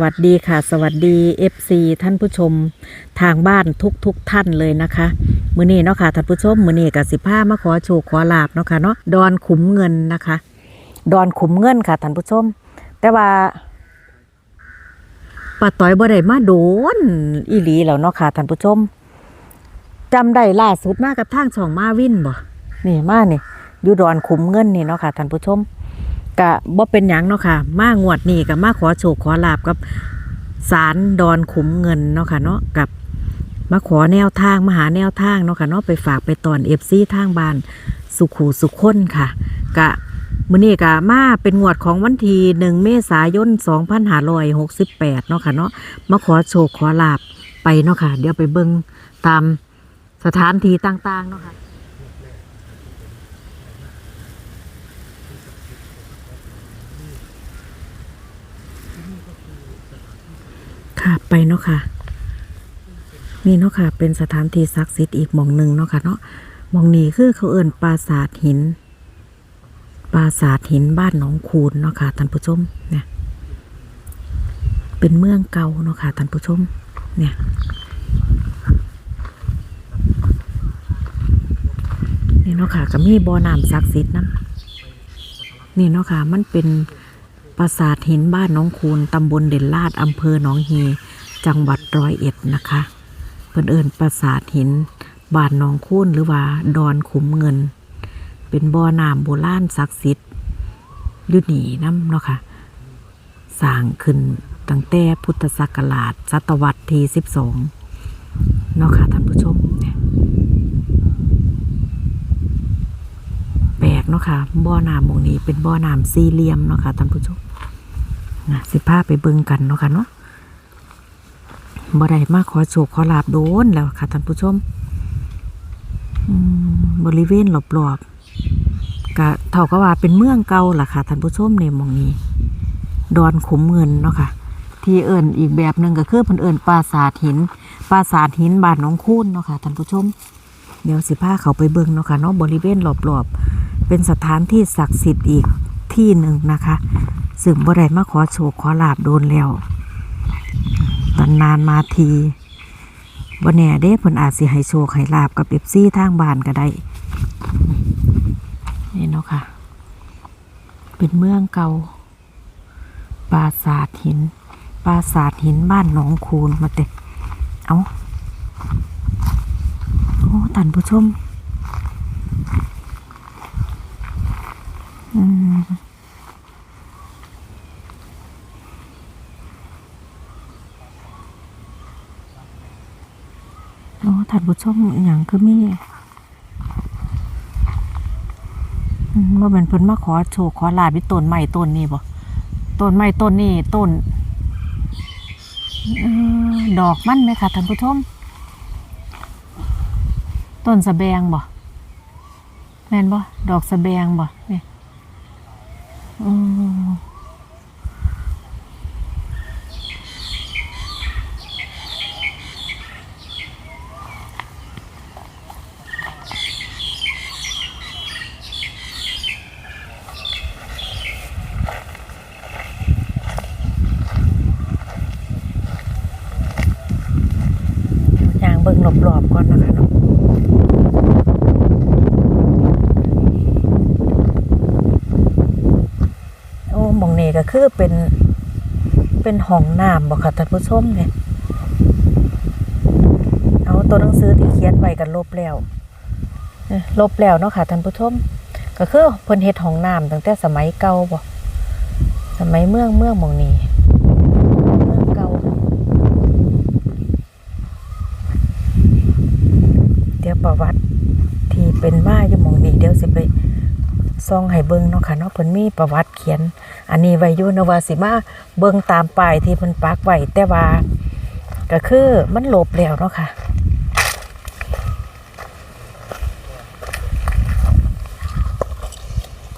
สวัสดีค่ะ สวัสดี FC ท่านผู้ชมทางบ้านทุกทุกๆท่านเลยนะคะ มือนี้เนาะค่ะท่านผู้ชม มือนี้กับสิผ้ามาขอโชคขอลาบเนาะค่ะเนาะดอนขุมเงินนะคะ ดอนขุมเงินค่ะท่านผู้ชม แต่ว่าป้าต้อยบ่ได้มาโดนอีหลีแล้วเนาะค่ะท่านผู้ชมจำได้ล่าสุดมากับทางช่องมาวินบ่นี่มาเนี่ยอยู่ดอนขุมเงินนี่เนาะค่ะท่านผู้ชม กะบ่เป็นหยังเนาะค่ะ มางวดนี้ก็มาขอโชคขอลาบกับสารดอนขุมเงินเนาะค่ะเนาะกับมาขอแนวทางมาหาแนวทางเนาะค่ะเนาะไปฝากไปตอนเอฟซีทางบ้านสุขูสุขคนค่ะ กะมื้อนี้กะมาเป็นงวดของวันที่หนึ่งเมษายน2568เนาะค่ะเนาะมาขอโชคขอลาบไปเนาะค่ะ เดี๋ยวไปเบิ่งตามสถานที่ต่างๆเนาะค่ะ ค่ะไปเนาะค่ะ นี่เนาะค่ะ เป็นสถานที่ศักดิ์สิทธิ์อีกมองหนึ่งเนาะค่ะเนาะมองนี้คือเขาเอิ่นปราสาทหิน ปราสาทหินบ้านหนองคูนเนาะค่ะท่านผู้ชมเนี่ย เป็นเมืองเก่าเนาะค่ะท่านผู้ชม เนี่ยนี่เนาะค่ะก็มีบ่อน้ำศักดิ์สิทธิ์นะนี่เนาะค่ะมันเป็น ปราสาทหินบ้านน้องคูนตำบลเด่นลาดอำเภอหนองฮีจังหวัดร้อยเอ็ดนะคะเพิ่นเอิญปราสาทหินบ้านหนองคูนหรือว่าดอนขุมเงิน เป็นบ่อน้ำโบราณศักดิ์สิทธิ์อยุนีน้ำเนาะค่ะสร้างขึ้นตั้งแต่พุทธศักราชศตวรรษที่สิบสองเนาะค่ะท่านผู้ชมเนี่ยแปลกเนาะค่ะบ่อน้ำมงนี้เป็นบ่อน้ำสี่เหลี่ยมเนาะค่ะท่านผู้ชม นะสิพาไปเบิ่งกันเนาะค่ะเนาะบ่ได้มาขอโชคขอลาบโดนแล้วค่ะท่านผู้ชมบริเวณรอบๆก็เท่ากับว่าเป็นเมืองเก่าล่ะค่ะท่านผู้ชมในมองนี้ ดอนขุมเงินเนาะค่ะ ที่เอิ่นอีกแบบหนึ่งก็คือพิ่นเอิ่นปราสาทหินปราสาทหินบ้านหนองคูนเนาะค่ะท่านผู้ชม เดี๋ยวสิพาเขาไปเบิ่งเนาะค่ะเนาะบริเวณรอบๆเป็นสถานที่ศักดิ์สิทธิ์อีก ที่หนึ่งนะคะซึ่งบ่ได้มาขอโชคขอลาบโดนแล้วตอนนานมาทีบ่แน่เด้เพิ่นอาจสิให้โชคให้ลาบกับเอฟซี่ทางบ้านก็ได้ นี่เนาะค่ะ เป็นเมืองเก่า ปราสาทหิน ปราสาทหินบ้านหนองคูนมาเตะเอาโอ้ท่านผู้ชม อืม โอ้ท่านผู้ชมอย่างคือมีว่าเป็นเพิ่นมาขอโชคขอลาบที่ต้นไม้ต้นนี้บ่ต้นไม้ต้นนี้ต้นอดอกมันไหมคะท่านผู้ชมต้นสะแบงบ่แม่นบ่ดอกสะแบงบ่เนี่ย อืมอย่างเบิ่งรอบๆก่อนนะคะเนาะ โอ้หมองนี้ก็ คือเป็นเป็นห้องน้ำบ่ค่ะท่านผู้ชมเนี่ยเอาตัวหนังสือที่เขียนไว้กันลบแล้วเอ้ยลบแล้วเนาะค่ะท่านผู้ชมก็คือเพิ่นเฮ็ดห้องน้ำตั้งแต่สมัยเก่าบ่สมัยเมืองเมืองมองนี้เมืองเก่าเดี๋ยวประวัติที่เป็นมาอยู่มองนี้เดี๋ยวสิไป ซองให้เบิงเนาะค่ะเนาะเพิ่นมีประวัติเขียน อันนี้ไว้อยู่นวาสิมาเบิงตามป้ายที่เพิ่นปักไว้แต่ว่าก็คือมันหลบแล้วเนาะค่ะ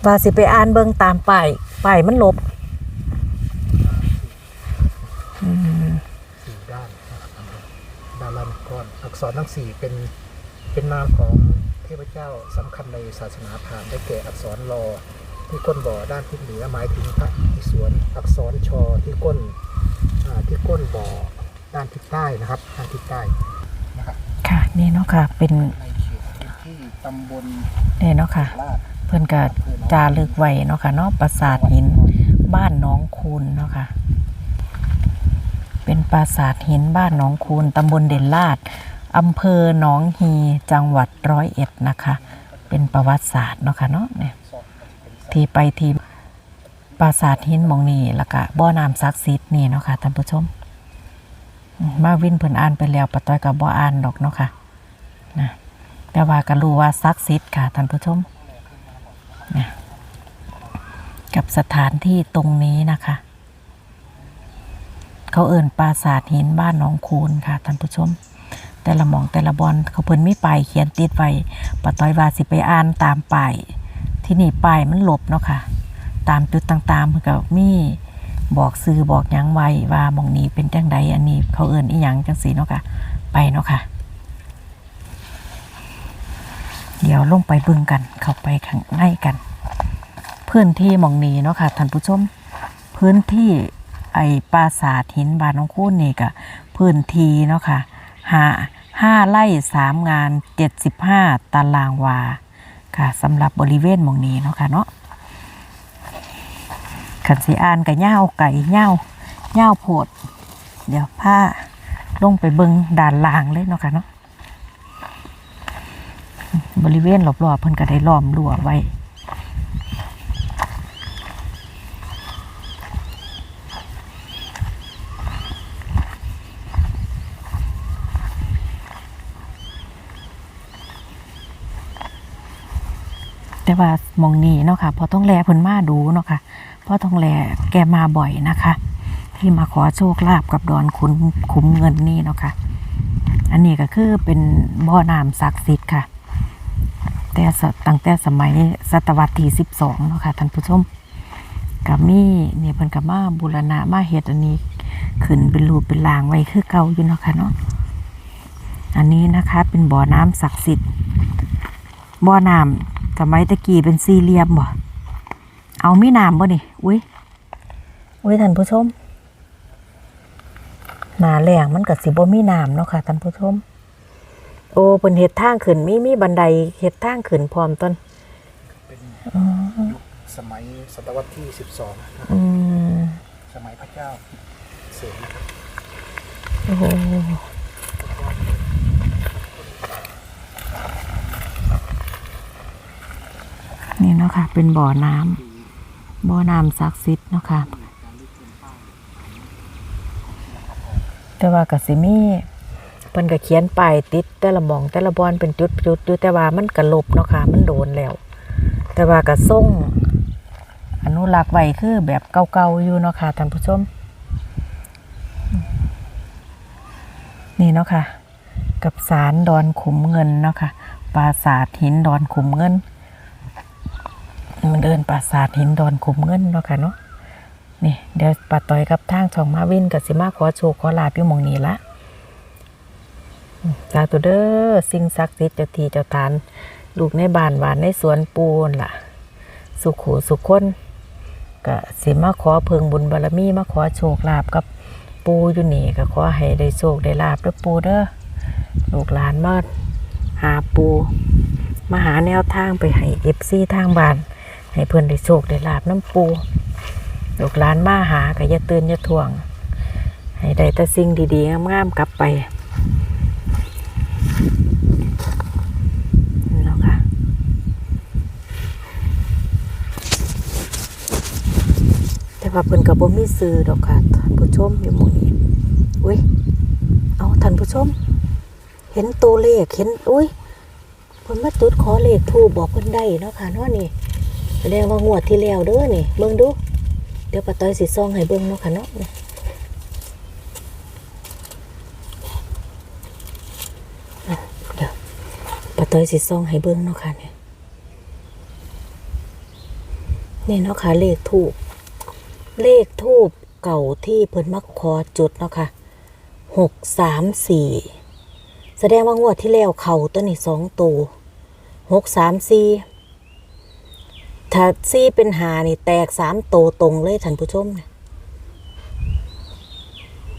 ว่าสิไปอ่านเบิงตามป้ายป้ายมันลบสี่ด้านดารันกรอักษรทั้งสี่เป็นเป็นนามของ เทพเจ้าสำคัญในศาสนาพราหมณ์ได้แก่อักษรรอที่ก้นบ่อด้านทิศเหนือหมายถึงพระอิศวรอักษรชอที่ก้นอ่าอ่าที่ก้นบ่อด้านทิศใต้นะครับด้านทิศใต้นะครับค่ะนี่เนาะค่ะเป็นในเขตพื้นที่ตำบลนี่เนาะค่ะลาดเพื่อนก็จารึกไว้เนาะค่ะเนาะปราสาทหินบ้านหน้องคูนเนาะค่ะเป็นปราสาทหินบ้านหนองคูนตำบลเด่นลาด อำเภอหนองฮีจังหวัดร้อยเอ็ดนะคะ เป็นประวัติศาสตร์เนาะค่ะเนาะเนี่ยที่ไปที่ปราสาทหินมองนี่แล้วก็บ่อน้ำศักดิ์สิทธิ์นี่เนาะค่ะท่านผู้ชมมมาวินเพิ่นอ่านไปแล้วปะต้อยกับบ่อ่านดอกเนาะค่ะนะแต่ว่าก็รู้ว่าศักดิ์สิทธิ์ค่ะท่านผู้ชมนะกับสถานที่ตรงนี้นะคะ เขาเอิ่นปราสาทหินบ้านหนองคูนค่ะท่านผู้ชม แต่ละหมองแต่ละบอลเขาเพิ่นมีป้ายเขียนติดไว้ปะต้อยว่าสิไปอ่านตามป้ายที่นี่ป้ายมันหลบเนาะค่ะ ตามจุดต่างๆเพิ่นก็มีบอกซื้อบอกยังไว้ว่าหมองนี้เป็นจังใดอันนี้เขาเอิ่นอีหยังจังสีเนาะค่ะ ไปเนาะค่ะ เดี๋ยวลงไปเบึงกันเข้าไปข้างในกัน พื้นที่หมองนี้เนาะค่ะท่านผู้ชมพื้นที่ไอ้ปราสาทหินบานน้องคูนนี่ก็พื้นที่เนาะค่ะหา ห้าไร่สามงานเจ็ดสิบห้าตารางวา ค่ะสำหรับบริเวณมองนี้เนาะค่ะเนาะขันสีอ่านกับเหย้าไก่เหย้าเหย้าโพด เดี๋ยวผ้าลงไปเบิงด่านล่างเลยเนาะค่ะเนาะบริเวณรอบๆเพิ่นก็ได้ล้อมรั้วไว้ แต่ว่ามองนี้เนาะค่ะพอต้องแลเพิ่นมาดูเนาะค่ะเพราะต้องแลแกมาบ่อยนะคะ ที่มาขอโชคลาภกับดอนขุนคุ้มเงินนี่เนาะค่ะอันนี้ก็คือเป็นบ่อน้ำศักดิ์สิทธิ์ค่ะ แต่ตั้งแต่สมัยศตวรรษที่สิบสองเนาะค่ะท่านผู้ชมกับมีเนี่เพิ่นกับมาบูรณะมาเฮ็ดอันนี้ขึ้นเป็นรูปเป็นรางไว้คือเก่าอยู่เนาะค่ะเนาะอันนี้นะคะเป็นบ่อน้ำศักดิ์สิทธิ์บ่อน้ำ สมัยตะกี้เป็นสี่เหลี่ยมบ่ เอามีน้ำบ่นี่อุ้ยอุ้ยท่านผู้ชม หนาแรงมันก็สิบ่มีน้ำเนาะค่ะท่านผู้ชม โอ้เพิ่นเฮ็ดทางขึ้นมีมีบันไดเฮ็ดทางขึ้นพร้อมต้นเป็นยุคสมัยศตวรรษที่12นะครับอืมสมัยพระเจ้าเสนนะครับโอ้โห นี่เนาะค่ะ เป็นบ่อน้ำบ่อน้ำศักดิ์สิทธิ์เนาะค่ะ แต่ว่ากสิมีเพิ่นก็เขียนป้ายติด แต่ละมองแต่ละบอนเป็นจุดจุดอยู่แต่ว่ามันก็ลบเนาะค่ะ มันโดนแล้ว แต่ว่าก็ส่งอนุรักษ์ไว้คือแบบเก่าๆอยู่เนาะค่ะท่านผู้ชม นี่เนาะค่ะ กับสารดอนขุมเงินเนาะค่ะปราสาทหินดอนขุมเงิน มันเดินปราสาทหินดอนขุมเงินเนาะค่ะเนาะนี่เดี๋ยวปาต่อยกับทางช่องมาวินกับสิมาขอโชคขอลาบอยู่มองนี้ละอืมสาธุเด้อสิ่งศักดิ์สิทธิ์เจ้าที่เจ้าทาน ลูกในบ้านหวานในสวนปูนล่ะ สุขูสุขคนก็สิมาขอเพิงบุญบารมีมาขอโชคลาภกับปูอยู่นี่ก็ขอให้ได้โชคได้ลาบด้อปูเด้อลูกหลานมาหาปู มาหาแนวทางไปให้เอฟซีทางบ้าน ให้เพื่อนได้โชคได้ลาบน้ำปูลูกหลานมาหาก็อย่าตื่นย่าทวง ให้ได้แต่สิ่งดีๆงามๆกลับไปนี่เนาะค่ะแต่ว่าเพิ่นก็บ่มีซื้อดอกค่ะท่านผู้ชมอยู่หมู่นี้อุ้ยเอาท่านผู้ชม เห็นตัวเลขเห็นอุ้ยเพิ่นมาจุดขอเลขทูบบอกเพิ่นได้เนาะค่ะเนาะนี่ แสดงว่างวดที่แล้วเด้อนี่ เบิ่งดู เดี๋ยวป้าต้อยสิซ่องให้เบิ่งเนาะค่ะเนาะเดี๋ยวป้าต้อยสิซ่องให้เบิ่งเนาะค่ะเนี่ยนี่เนาะค่ะเลขทูบเลขทูบเก่าที่เพิ่นมักขอจุดเนาะค่ะหกสามสี่แสดงว่างวดที่แล้วเข่าตัวนี้สองตัวหกสามสี่ ถ้าสี่เป็นหานี่แตกสามโตตรงเลยท่านผู้ชมนี่ย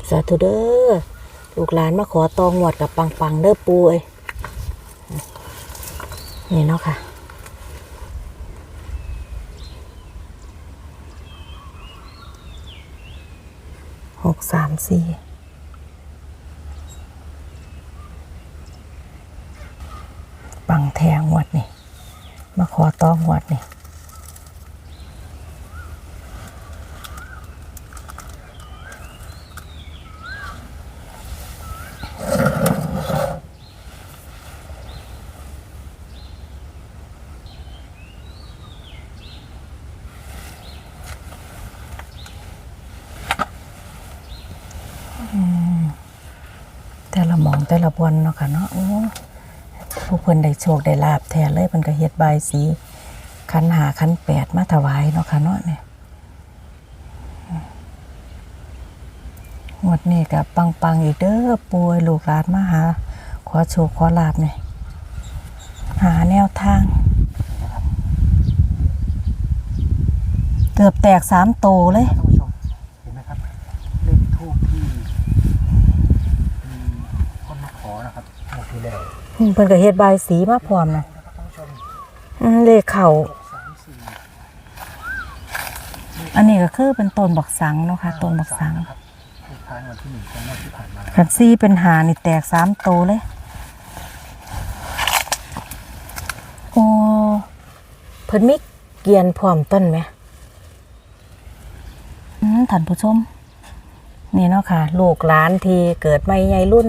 สาธุเด้อลูกหลานมาขอตองหวดกับปังปังเด้อปูเอ้ยนี่เนาะค่ะ หกสามสี่ปังแทงหวดนี่ มาขอตองหวดนี่ แต่ละหมองแต่ละบอนเนาะ ค่ะเนาะโอ้ผู้เพิ่นได้โชคได้ลาบแท้เลยเพิ่นก็เฮ็ดบายสีขันหาขันแปดมาถวายเนาะค่ะเนาะเนี่ยงวดนี้ก็ปังๆอีกเด้อป่วยลูกหลานมาหา ขอโชคขอลาบเนี่ยหาแนวทาง เกือบแตกสามโตเลย ท่านผู้ชมเห็นไหมครับเลขทูบที่มีคนมาขอนะครับหมดที่แล้ว อืม เพิ่นก็เฮ็ดบายสีมาพร้อมนะนะครับท่านผู้ชมอืมเลขเข่าอันนี้ก็คือเป็นต้นบักสังเนาะค่ะต้นบักสังขันซี่เป็นหานี่แตกสามโตเลย โอ้เพิ่นมีเกียนพร้อมต้นไหมอืมท่านผู้ชม นี่เนาะค่ะ ลูกหลานที่เกิดไม่ใหญ่รุ่น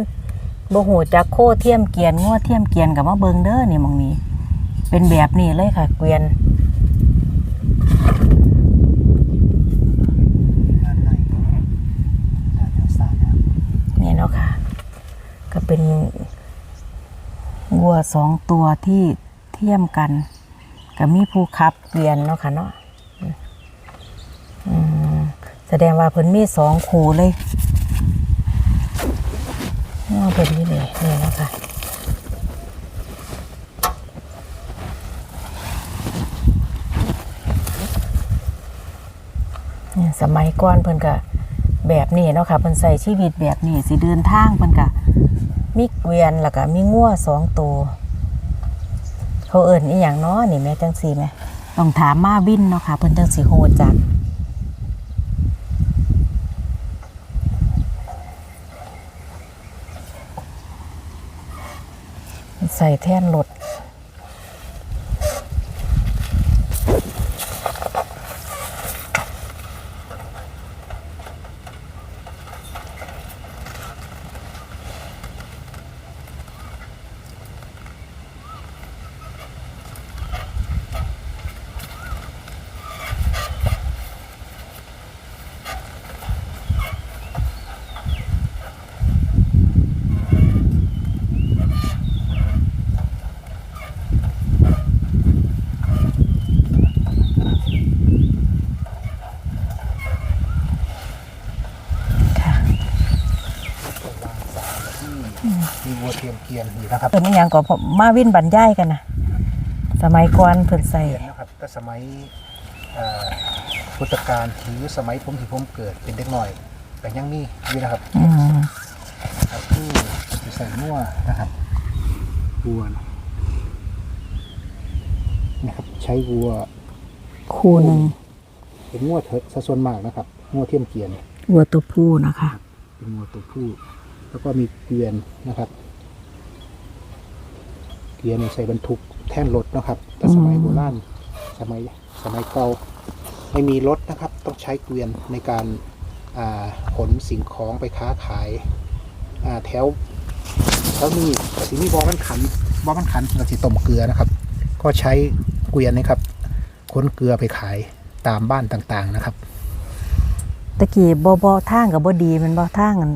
บ่หูจักโคเทียมเกียนง้อเทียมเกียนกับมาเบิงเด้อนี่มองนี้ เป็นแบบนี้เลยค่ะ เกวียนนี่เนาะค่ะ ก็เป็นวัวสองตัวที่เทียมกันก็มีผู้ขับเกวียนเนาะค่ะเนาะแสดงว่าเพิ่นมีสองคู่เลย ว่าเพิ่นนี่นี่นี่นะคะสมัยก่อนเพิ่นก็แบบนี้เนาะค่ะเพิ่นใส่ชีวิตแบบนี้สิเดินทางเพิ่นก็มีเกวียนแล้วก็มีงัวสองตัวเขาเอิ้นอีหยังเนาะนี่แม่จังซี่แม่ต้องถามมาวินเนาะค่ะเพิ่นจังสิโฮจัก ใส่แท่นรถ ค่ะ ที่มีวัวเทียมเกวีย นอยู่นะครับเพิ่นอีหยังก็ผมมาวินบรรยายกันนะสมัยก่อนเพิ่นใส่เกวียนนะครับก็สมัยเอ่อพุทธกาลหรือสมัยผมที่ผมเกิดเป็นเด็กหน่อยแต่ยังมีอยู่นะครับอืมครับคือจะใส่มั่วนะครับวัวนะนะครับใช้วัวคู่หนึ่งเป็นงัวเถอะซะส่วนมากนะครับงัวเทียมเกวียน วัวตัวผู้นะคะ เป็นงัวตัวผู้แล้วก็มีเกวียนนะครับ เกวียนนี่ใส่บรรทุกแท่นรถนะครับ แต่สมัยอืมโบราณสมัยสมัยเก่าไม่มีรถนะครับ ต้องใช้เกวียนในการอ่าขนสิ่งของไปค้าขายอ่าแถวแถวนี้ก็สิมีบอมันขันบอมันขันกับสิต้มเกลือนะครับ ก็ใช้เกวียนนะครับขนเกลือไปขายตามบ้านต่างๆนะครับตะกี้บ่บ่ทางกับบ่ดีแมันบ่ทางอัน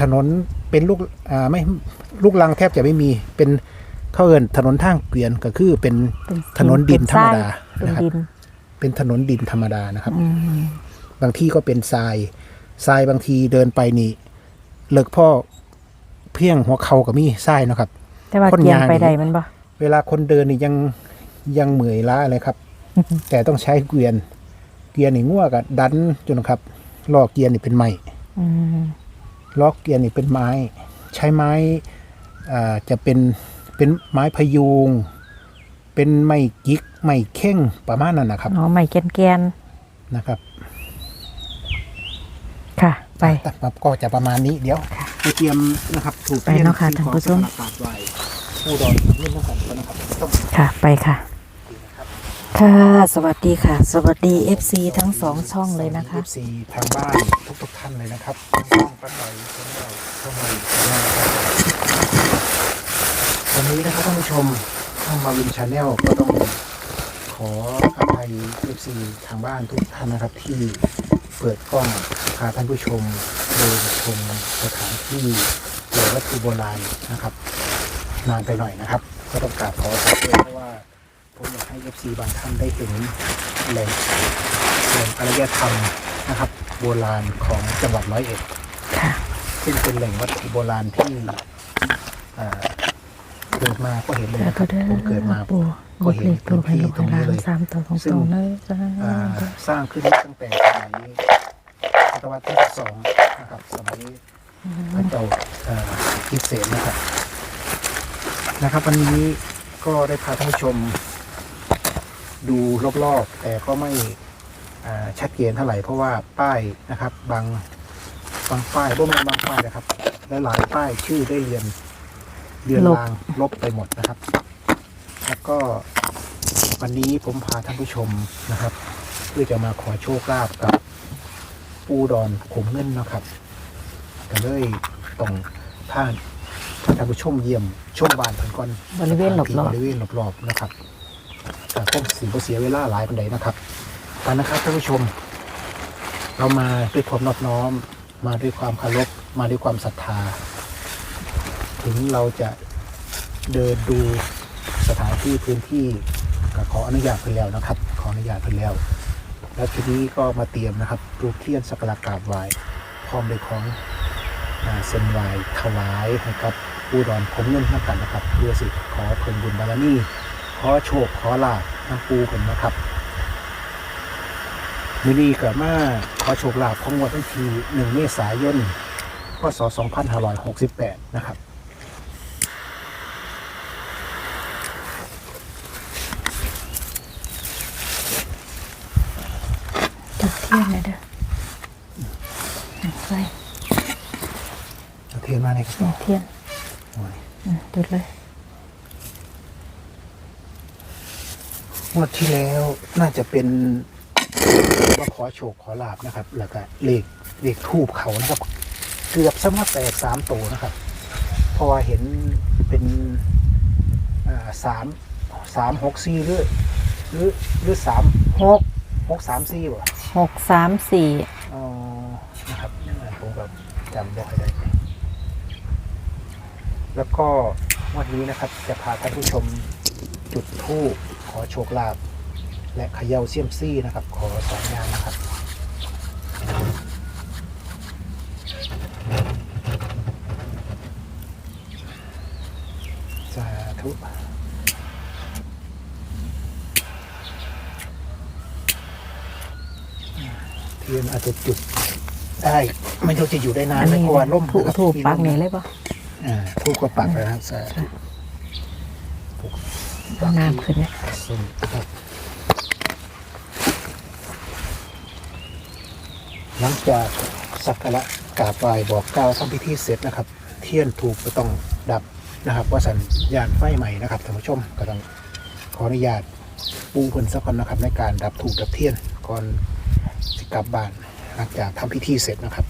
ถนนเป็นลูกอ่าไม่ลูกลังแทบจะไม่มีเป็น เข้าเอินถนนทางเกวียนก็คือเป็นเป็นถนนดินธรรมดาเป็นนะครับ ดิน เป็นถนนดินธรรมดานะครับ อืมบางที่ก็เป็นทรายทรายบางทีเดินไปนี่เลิกพ่อเพียงหัวเข่ากับมีทรายเนาะครับ แต่ว่าคนเกียงยาง ไปนี่ได้มันบ่ เวลาคนเดินนี่ยังยังเหมื่อยล้าเลยครับ แต่ต้องใช้เกวียน เกวียนนี่ง่วกับดันจนนะครับล่อเกวียนนี่เป็นไม้อืมล้อเกียร์นี่เป็นไม้ ใช้ไม้อ่าจะเป็น เป็นไม้พยุง เป็นไม้กิกไม้เข่งประมาณนั้นนะครับอ๋อใหม่แกนแกนนะครับๆค่ะ ไปตัดมาก็จะประมาณนี้เดี๋ยวไปเตรียมนะครับถูกไปเนาะค่ะท่านผู้ชมสิ่งของสำหรับกราบไหว้ผู้ดอนเรื่องของกันนะครับต้องค่ะ ไปค่ะค่ะ สวัสดีค่ะ สวัสดี FC ทั้งสองช่องเลยนะคะซีทางบ้านทุกทุกๆท่านเลยนะครับช่องป้าหน่อยช่องเราช่องเรา วันนี้นะครับท่านผู้ชมช่องมาวินชาแนลก็ต้องขออภัยเอฟซีทางบ้านทุกท่านนะครับที่เปิดกล้องพาท่านผู้ชมเดินชมสถานที่เกี่ยวกับวัตถุโบราณนะครับ นานไปหน่อยนะครับ ก็ต้องกราบขอขอโทษเพราะว่าผมอยากให้เอฟซีบางท่านได้เห็นแหล่งแหล่งอารยธรรมนะครับ โบราณของจังหวัดร้อยเอ็ดค่ะซึ่งเป็นแหล่งวัตถุโบราณที่อ่า เกิดมาก็เห็นเลยแล้วนะคก็รับเด้อผมเกิดมาปู่ก็เห็นเลขตัวให้ลูกตรงให้หนี้ลานเลยสามตัวตซึ่งรงๆเลยจ้าอ่าสร้างขึ้นตั้งแต่สมัยศตวรรษที่สองนะครับสมัยพระเจ้าเอ่อพิเศษนะครับ นะครับ วันนี้ก็ได้พาท่านผู้ชม ดูรอบๆ แต่ก็ไม่อ่าชัดเจนเท่าไหร่เพราะว่าป้ายนะครับ บางบางป้ายบ่แม่นบางป้ายนะครับ และหลายป้ายชื่อได้เรียน เรียนลบรางลบไปหมดนะครับ แล้วก็วันนี้ผมพาท่านผู้ชมนะครับ เพื่อจะมาขอโชคลาภกับปูดอนขมเงินนะครับก็เลยต้องท่านท่านผู้ชมเยี่ยมชมบ้านเพิ่นก่อนบริเวณรอบๆ บริเวณรอบๆนะครับแต่ต้องสีเสียเวลาหลายปันใดนะครับไปนะครับท่านผู้ชม เรามาด้วยความนอบน้อม มาด้วยความเคารพมาด้วยความศรัทธา ถึงเราจะเดินดูสถานที่พื้นที่ก็ขออนุญาตเพิ่นแล้วนะครับ ขออนุญาตเพิ่นแล้ว แล้วทีนี้ก็มาเตรียมนะครับรูปเทียนสักการะกราบไหว้พร้อมด้วยของเส้นไหว้ถวายให้กับผู้ดอนผมเงินน้ำกันนะครับเพื่อสิขอเพิ่นบุญบารมีขอโชคขอลาภน้ำปูกันนะครับมินีกับมาขอโชคลาภของวันที่หนึ่งเมษายนพศ2568 นะครับ จุดเทียนเลยเด้อไป เอาเทียนมาเลยครับนี่เทียนโอ้ยอืมจุดเลยงวดที่แล้วน่าจะเป็นว่าขอโชคขอลาบนะครับ แล้วก็เลขเลขทูบเขานะครับ เกือบสมาแตกสามตัวนะครับ เพราะว่าเห็นเป็นอ่าสามสามหกสี่หรือหรือหรือสามหกหกสามสี่บ่หกสามสี่อ๋อนะครับผมแบบจำได้ได้ แล้วก็วันนี้นะครับจะพาท่านผู้ชมจุดธูปขอโชคลาภและเขย่าเซียมซี่นะครับ ขอสองอย่างนะครับสาธุเทียนอาจจะจุดได้ ไม่รู้จะอยู่ได้นานไหมเพราะว่าล่มถูกนะครับถูกมีปักร่มนี่เลยปะ อ่าทูบก็ปักนะครับสาธุน้ำขึ้นเลยส้มครับหลังจากสักการะกราบไหว้บอกกล่าวทำพิธีเสร็จนะครับ เทียนถูกก็ต้องดับนะครับ ว่าสัญญาณไฟใหม่นะครับท่านผู้ชมก็ต้องขออนุญาตปูคนสักคนนะครับ ในการดับถูกดับเทียนก่อนกลับบ้านหลังจากทำพิธีเสร็จนะครับ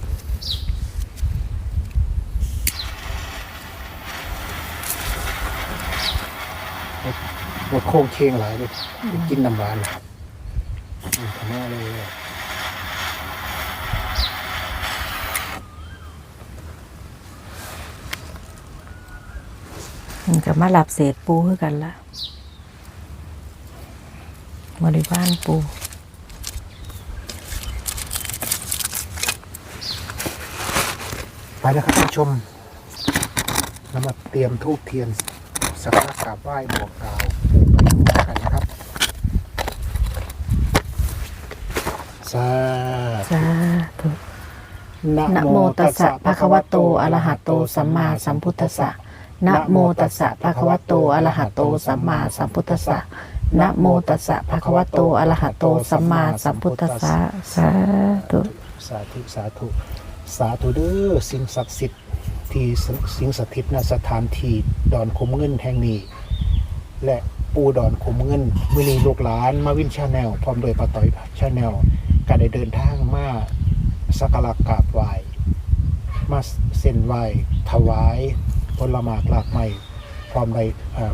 หมดโค้งเคงหลายเลยกินน้ำหวานนะครับอืมทำหน้าเลยมันก็มาหลับเศษปูคือกันละบริบ้านปูไปนะครับท่านผู้ชมเรามาเตรียมทูบเทียนสักการะกราบไหว้บอกกล่าวปู่ไปดูกันนะครับ สาธุสาธุนะโมตัสสะภะคะวะโตอะระหะโตสัมมาสัมพุทธัสสะนะโมตัสสะภะคะวะโตอะระหะโตสัมมาสัมพุทธัสสะนะโมตัสสะภะคะวะโตอะระหะโตสัมมาสัมพุทธัสสะสาธุสาธุสาธุสาธุเด้อสิ่งศักดิ์สิทธิ์ที่สิ่งสถิตณสถานที่ดอนคมเงินแห่งนี้ และปูดอนคมเงินมือนีลูกหลานมาวินชาแนลพร้อมโดยปาต่อยชาแนล ก็ได้เดินทางมาสักการะกราบไหว้มาเส้นไหว้ถวายผลหมากหลากไม้พร้อมใด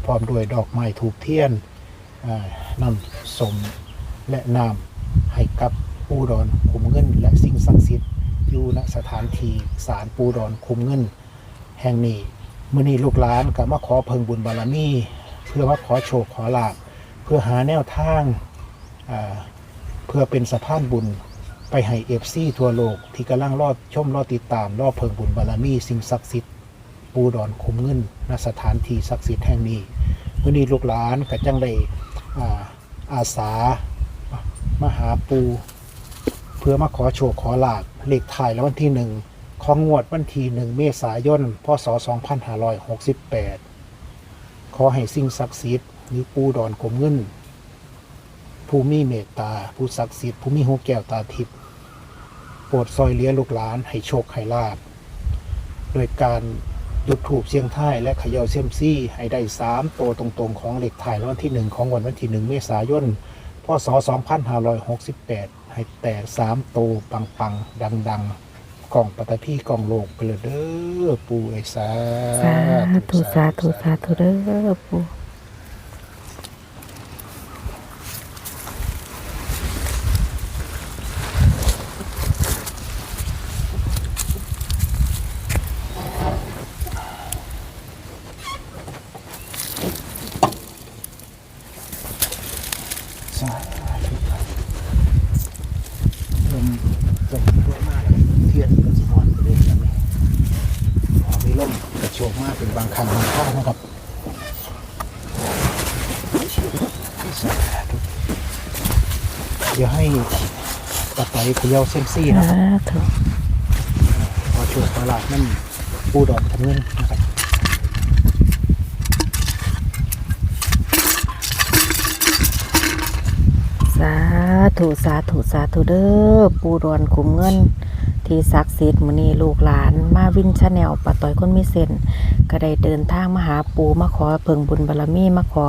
พร้อมด้วยดอกไม้ถูกเทียนอ่านำสมและน้ำให้กับปูดอนคุมเงิน และสิ่งศักดิ์สิทธิ์อยู่ณสถานที่ศาลปูดอนคุมเงิน แห่งนี้มื่อนี้ลูกหลานก็มาขอเพิงบุญบารมี เพื่อว่าขอโชคขอลาบเพื่อหาแนวทาง เพื่อเป็นสะพานบุญไปให้เอฟซีทั่วโลก ที่กำลังรอดชมรอดติดตามรอเพิงบุญบารมีสิ่งศักดิ์สิทธิ์ปูดอนคุมเงินณสถานที่ศักดิ์สิทธิ์แห่งนี้มื่อนี้ลูกหลานก็จังได้อ่าอาสามหาปู เพื่อมาขอโชคขอลาบเลขถ่ายแล้ววันที่หนึ่งของงวดวันที่หนึ่งเมษายนพศ 2568 ขอให้สิ่งศักดิ์สิทธิ์หรือปูดอนกลมเงิน ผู้มีเมตตา ผู้ศักดิ์สิทธิ์ผู้มีหูแก้วตาทิพย์โปรดซอยเลี้ยลูกหลานให้โชคให้ลาบโดยการจุดถูปเสียงท้ายและเขย่าเซียมซี่ ให้ได้สามตัวตรงๆ ของเหลขถ่ายวันที่หนึ่งของวันวันที่หนึ่งเมษายนพศ 2568 ให้แตกสามโตวปังๆ ดังๆ กล่องปฐพีกล่องโลกไปเลยเด้อปูไอสา สาธุสาธุสาธุเด้อปู สาธุลมลมเยอะมากเลยเทียนก็สะท้อนไปเลยนะนี่พอมีลมกระโชกมากเป็นบางครั้งบางคราวนะครับสาธุเดี๋ยวให้ปะไต เขย่าเซยมซี่นะสาครับธุพอโชว์ตลาดนั่นปูดอนทำเงินนะครับ สา ธุสาธุสาธุเด้อปู่ดอนขุมเงิน ที่ศักดิ์สิทธิ์มือนีลูกหลาน มาวินชาแนลปะต่อยคนมีเส้นก็ได้เดินทางมาหาปูมาขอเพิ่งบุญบารมีมาขอ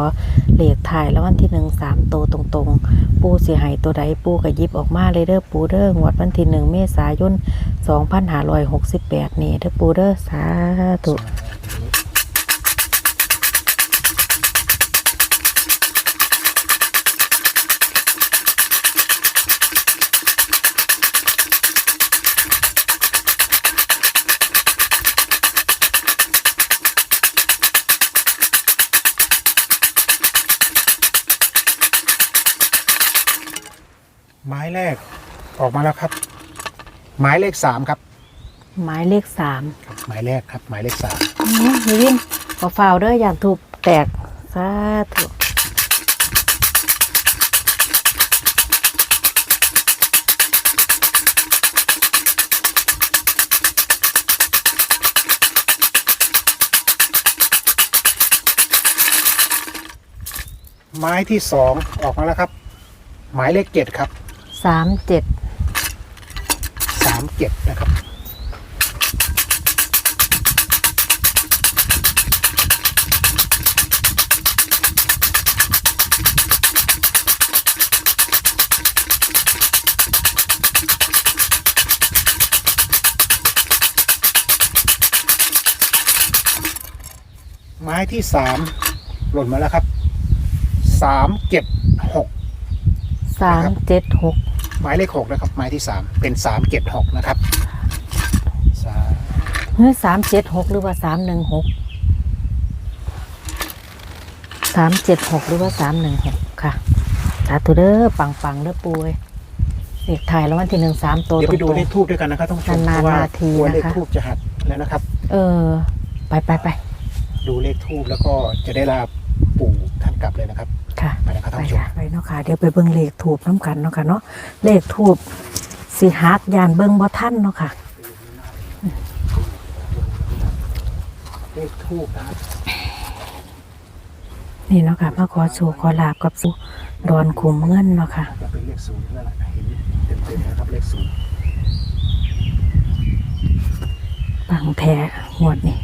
เหลขถ่ายแล้ววันที่หนึ่งสามโตวตรงๆ ปู่สิให้ตัวใดปูก็ยิบออกมาเลยเด้อปูเด้องวดวันที่หนึ่งเมษายน2568นี่เด้อปูเด้อสาธุ หมายแรกออกมาแล้วครับ หมายเลขสามครับหมายเลขสามหมายแรกครับ หมายเลขสามอื้อวินขอฟาวเด้ออยากถูกแตกสาธุหมายที่สองออกมาแล้วครับ หมายเลขเจ็ดครับ สามเจ็ดสามเจ็ดนะครับ ไม้ที่สามหล่นมาแล้วครับสามเจ็ดหก สามเจ็ดหก หมายเลขหกนะครับ หมายที่สามเป็นสามเจ็ดหกนะครับสาเฮ้ยสามเจ็ดหกหรือว่าสามหนึ่งหกสามเจ็ดหกหรือว่าสามหนึ่งหกค่ะสาธุเด้อปังปังๆเด้อปุ้ยเลขถ่ายแล้ววันที่หนึ่งสามตัวเดี๋ยวตไปรดูงเลขทูบด้วยกันนะครับท่านผู้ชมนานๆเพราะว่านาทีกลัวเลขนะคะทูบจะหักแล้วนะครับๆเออ ไปไปไปดูเลขทูบแล้วก็จะได้ลาปู่ท่าน กลับเลยนะครับ ค่ะไปนะครับท่านผู้ชม ไปเนาะค่ะ เดี๋ยวไปเบิ่งเลขถูกน้ำกันเนาะค่ะเนาะ เลขถูกสีหักยานเบิ่งบ่ท่านเนาะค่ะ เลขทูบนะนี่เนาะค่ะ มาขอสู่ขอลาบกับสู่ดอนขุมเงินเนาะค่ะ จะเป็นเลขศูนย์นั่นแหละเห็นเต็มๆนะครับเลขศูนย์บางแท้หมดนี่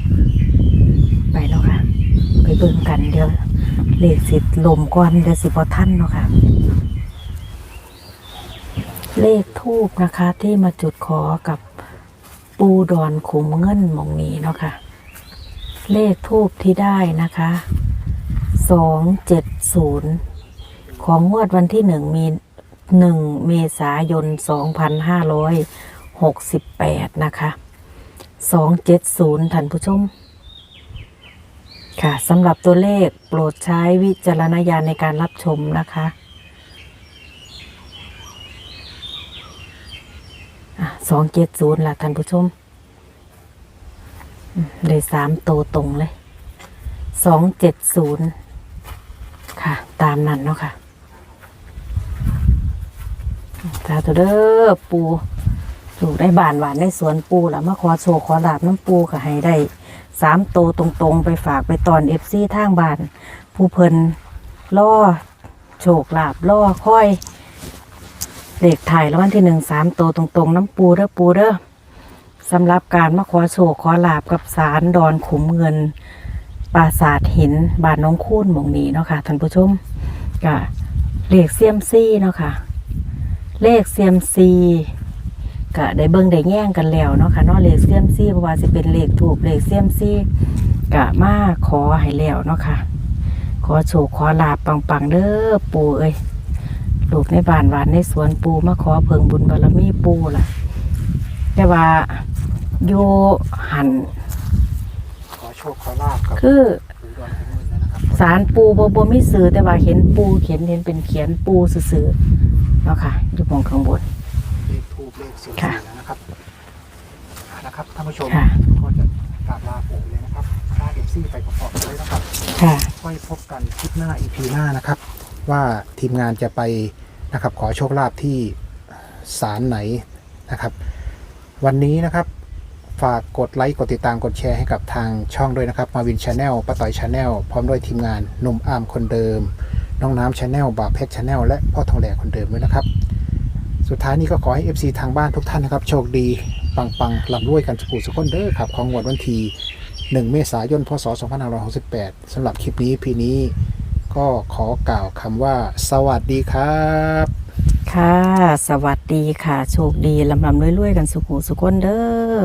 ไปแล้วค่ะ ไปเบิ่งกันเดี๋ยว เลขสิลมก่อนเดี๋ยวสิบ่ทันเนาะค่ะ เลขทูบนะคะที่มาจุดขอกับปูดอนขุมเงินมองนี้เนาะค่ะ เลขทูบที่ได้นะคะสองเจ็ดศูนย์ของงวดวันที่หนึ่งมีหนึ่งเมษายนสองพันห้าร้อยหกสิบแปดนะคะสองเจ็ดศูนย์ท่านผู้ชม ค่ะสำหรับตัวเลขโปรดใช้วิจารณญาณในการรับชมนะคะสองเจ็ดศูนย์ล่ะท่านผู้ชมได้สามโตตรงเลยสองเจ็ดศูนย์ค่ะ ตามนั้นเนาะค่ะสาธุเด้อปูลูกได้บานหวานได้สวนปูแล้วมาขอโชว์ขอลาบน้ำปูก็ให้ได้ สามโตตรงๆ ไปฝากไปตอนเอฟซีทางบ้าน ผู้เพิ่นล่อโชคลาบล่อค่อยเลขถ่ายแล้ววันที่หนึ่งสามโตตรงๆ น้ำปูเด้อปูเด้อสำหรับการมาขอโชคขอลาบกับสารดอนขุมเงินปราสาทหินบานน้องคูนหมองนี้เนาะค่ะท่านผู้ชมก็เลขเซียมซี่เนาะค่ะ เลขเซียมซี ก็ได้เบิ่งได้แย่งกันแล้วเนาะค่ะเนาะเลขเซียมซี่เพราะว่าสิเป็นเลขถูกเลขเซียมซี่ก็มาขอให้แล้วเนาะค่ะ ขอโชคขอลาบปังๆเด้อปู่เอ้ยลูกในบ้านหวานในสวนปูมาขอเพิงบุญบารมีปูล่ะ แต่ว่าโยหันขอโชคขอลาบกับคือปูดอนขุนเงินนะครับสารปูบ่บ่มีสื่อแต่ว่าเห็นปูเขียนเห็นเป็นเขียนปูซื่อๆเนาะค่ะอยู่มองข้างบนเล ขทูบเลขศูนย์ค่ะสี่แล้วนะครับอ่านะครับท่านผู้ชมค่ะ ก็จะกราบลาปู่เลยนะครับลาเอฟซีไปประกอบเลยนะครับ ค่ะ ค่อยพบกันคลิปหน้า EP หน้านะครับ ว่าทีมงานจะไปนะครับขอโชคลาภที่ศาลไหนนะครับ วันนี้นะครับ ฝากกดไลค์กดติดตามกดแชร์ให้กับทางช่องด้วยนะครับมาวินชาแนลป้าต่อยชาแนลพร้อมด้วยทีมงานหนุ่มอาร์มคนเดิม น้องน้ำชาแนลบ่าวเพชรชาแนลและพ่อทองแหลคนเดิมด้วยนะครับ สุดท้ายนี้ก็ขอให้ FC ทางบ้านทุกท่านนะครับโชคดีปังปังๆลำรวยกันสุขุสุขคนเด้อครับของงวดวันที่1เมษายนพศ 2568สำหรับคลิปนี้พีนี้ก็ขอกล่าวคำว่า สวัสดีครับ ค่ะ สวัสดีค่ะ โชคดีลำลำรวยๆกันสุขุสุขคนเด้อ